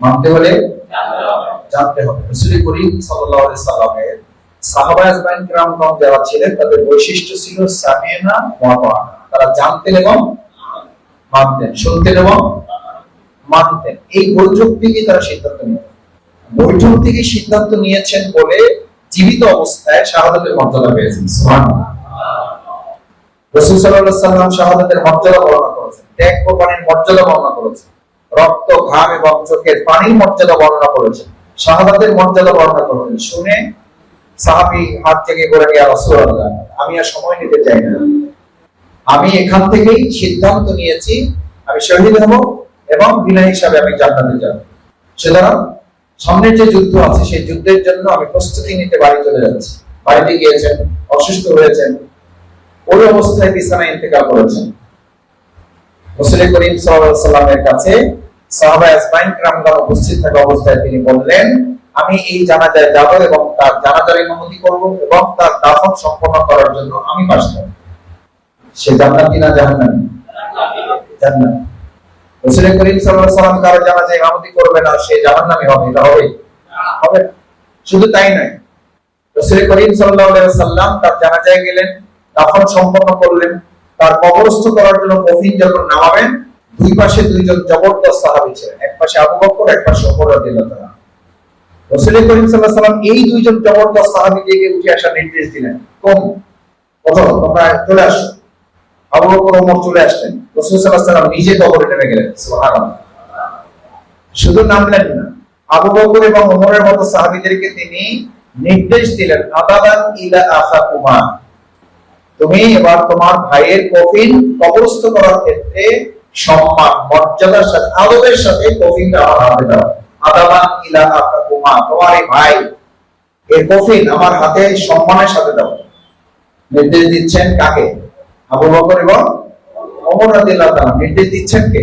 মানতে হলে জানতে হবে। রসুল করিম যারা ছিলেন, তাদের বৈশিষ্ট্য ছিল তারা জানতেন এবং মানতেন, শুনতেন এবং মানতেন। এই বৈঠক থেকে তারা সিদ্ধান্ত নিতেন বৈঠক থেকে সিদ্ধান্ত নিয়েছেন বলে জীবিত অবস্থায় শাহাদাতের মর্যাদা পেয়েছেন। রসুল সাল্লাল্লাহু সাল্লাম শাহাদাতের মর্যাদা বর্ণনা করেছেন। ত্যাগ কোরবানির মর্যাদা বর্ণনা করেছেন। রক্ত, ঘাম এবং চোখের পানির মর্যাদা বর্ণনা করেছেন। শাহাদাতের মর্যাদা বর্ণনা করেছেন। শুনে সাহাবী হাত থেকে করে নিয়ে রাসূলুল্লাহ। আমি আর সময় নিতে চাই না। আমি এখান থেকেই সিদ্ধান্ত নিয়েছি, আমি শহীদ হব এবং বিনা হিসাবে আমি জান্নাতে যাব। সুতরাং সামনের যে যুদ্ধ আছে, সেই যুদ্ধের জন্য আমি প্রস্তুতি নিতে বাড়ি চলে যাচ্ছি। বাড়িতে গিয়েছেন, অসুস্থ হয়েছেন, ওই অবস্থায় বিছানায় ইন্তেকাল করেছেন। মুসলিম করিম সাল্লামের কাছে সাহাবা আজমাইন কিরামগণ উপস্থিত থাকা অবস্থায় তিনি বললেন, আমি এই জানাজায় যাব এবং তার জানাজার ইমামতি করব এবং তার দাফন সম্পন্ন করার জন্য আমি পাশ করব সে জান্নাতি না জান্নাত। রাসূল করিম সাল্লাল্লাহু আলাইহি জানাজায় ইমামতি করবে না, সে জাহান্নামী হবে, এটা হবে হবে শুধু তাই নয়, রাসূল করিম সাল্লাল্লাহু আলাইহি সাল্লাম তার জানাজায় গেলেন, দাফন সম্পন্ন করলেন, তার কবরস্থ করার জন্য কফিন যখন নামাবেন দুই পাশে দুইজন জবরদস্ত সাহাবী ছিলেন। এক পাশে আবু বকর, এক পাশে ওমর রাদিয়াল্লাহু তাআলা। রাসূল করিম সাল্লাল্লাহু আলাইহি সাল্লাম এই দুইজন জবরদস্ত সাহাবী দিকে উঠে আসার নির্দেশ দিলেন। কোন ওঠো তোমরা চলে আসো। আবু বকর, ওমর চলে আসলেন। রাসূল সাল্লাল্লাহু আলাইহি সাল্লাম নিজে কবরে নেমে গেলেন। সুবহানাল্লাহ। শুধু নামলেন না, আবু বকর এবং ওমরের মতো সাহাবীদেরকে তিনি নির্দেশ দিলেন আদাদান ইলা আখাকুমা। তুমি এবার তোমার ভাইয়ের কফিন কবরস্থ করার ক্ষেত্রে সম্মান, মর্যাদার সাথে, আদবের সাথে কফিনটা আমার হাতে দাও আদাবান ইলা আকাকুমা তোমার ভাই, এর কফিন আমার হাতে সম্মানের সাথে দাও। নির্দেশ দিচ্ছেন কাকে? আবু বকর এবং ওমর রাদিয়াল্লাহু তাআলা। নির্দেশ দিচ্ছেন কে?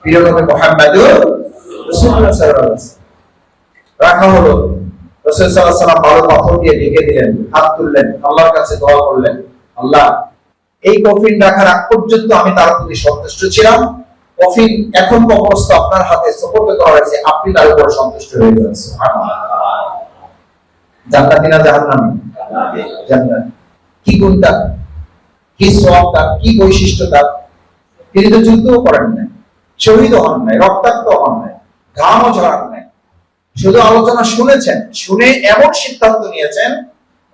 প্রিয় নবী মুহাম্মদুর রাসূলুল্লাহ সাল্লাল্লাহু আলাইহি ওয়াসাল্লাম। রাখা হলো, রাসূল সাল্লাল্লাহু আলাইহি ওয়াসাল্লাম ভালো পাথর দিয়ে ঢেকে দিলেন, হাত তুললেন, আল্লাহর কাছে দোয়া করলেন, আল্লাহ এই কফিন রাখার আগ পর্যন্ত আমি তার প্রতি সন্তুষ্ট ছিলাম। কফিন এখন কবরস্থ আপনার হাতে সুপর্দ করা হয়েছে আপনি তার উপর সন্তুষ্ট হয়ে গেছেন জান্নাতি না জাহান্নামী? জান্নাত। কি গুণ তার কি সওয়াব তার কি বৈশিষ্ট্য তার তিনি তো যুদ্ধও করেন নাই শহীদ হন নাই রক্তাক্ত হন নাই, ঘামও ঝরান নাই। শুধু আলোচনা শুনেছেন, শুনে এমন সিদ্ধান্ত নিয়েছেন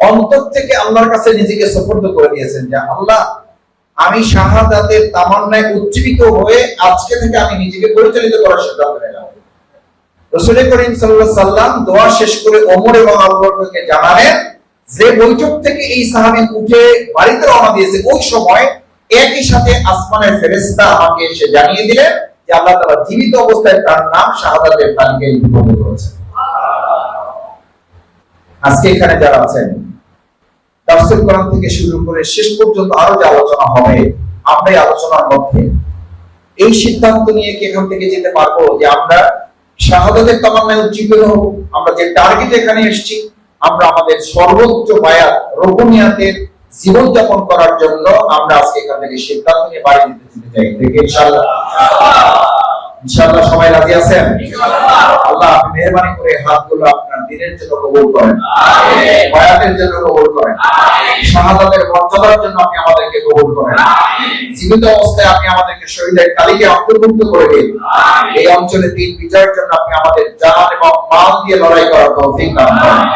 অন্তর থেকে আল্লাহর কাছে নিজেকে সুপর্দ করে দিয়েছেন যে, আল্লাহ, আমি শাহাদাতের তামান্নায় উজ্জীবিত হয়ে আজকে থেকে আমি নিজেকে পরিচালিত করার সিদ্ধান্ত নিলাম। রসুল করিম আলাইহি সাল্লাম দোয়া শেষ করে এবং জানালেন, যে বৈঠক থেকে এই সাহাবী উঠে বাড়িতে রওনা দিয়েছে, ওই সময় একই সাথে আসমানের ফেরেশতা আমাকে এসে জানিয়ে দিলেন যে, আল্লাহ তাআলা জীবিত অবস্থায় তার নাম শাহাদাতের তালিকায় লিপিবদ্ধ আজকে এখানে যারা আছেন, তাফসীর কোরআন থেকে শুরু করে শেষ পর্যন্ত আরও যে আলোচনা হবে, আমরা আলোচনার মধ্যে এই সিদ্ধান্ত নিয়ে কি এখান থেকে যেতে পারব যে আমরা শাহাদাতের তামান্নায় উজ্জীবিত হব? আমরা যে টার্গেট এখানে এসেছি, আমরা আমাদের সর্বোচ্চ বায়াত রোপনিয়াতের জীবন যাপন করার জন্য আমরা আজকে এখান থেকে সিদ্ধান্ত নিয়ে বাড়ি দিতে যেতে চাই। দেখে, ইনশাআল্লাহ। ইনশাআল্লাহ সবাই রাজি আছেন? আল্লাহ মেহরবানি করে হাতগুলো আপনার দিনের জন্য কবুল করেন। বয়াতের জন্য কবুল করেন। শাহাদাতের মর্যাদার জন্য আপনি আমাদেরকে কবুল করেন। জীবিত অবস্থায় আপনি আমাদেরকে শহীদের তালিকায় অন্তর্ভুক্ত করে দিন। এই অঞ্চলে দিন বিজয়ের জন্য আপনি আমাদের জান এবং মাল দিয়ে লড়াই করার তৌফিক দান করেন।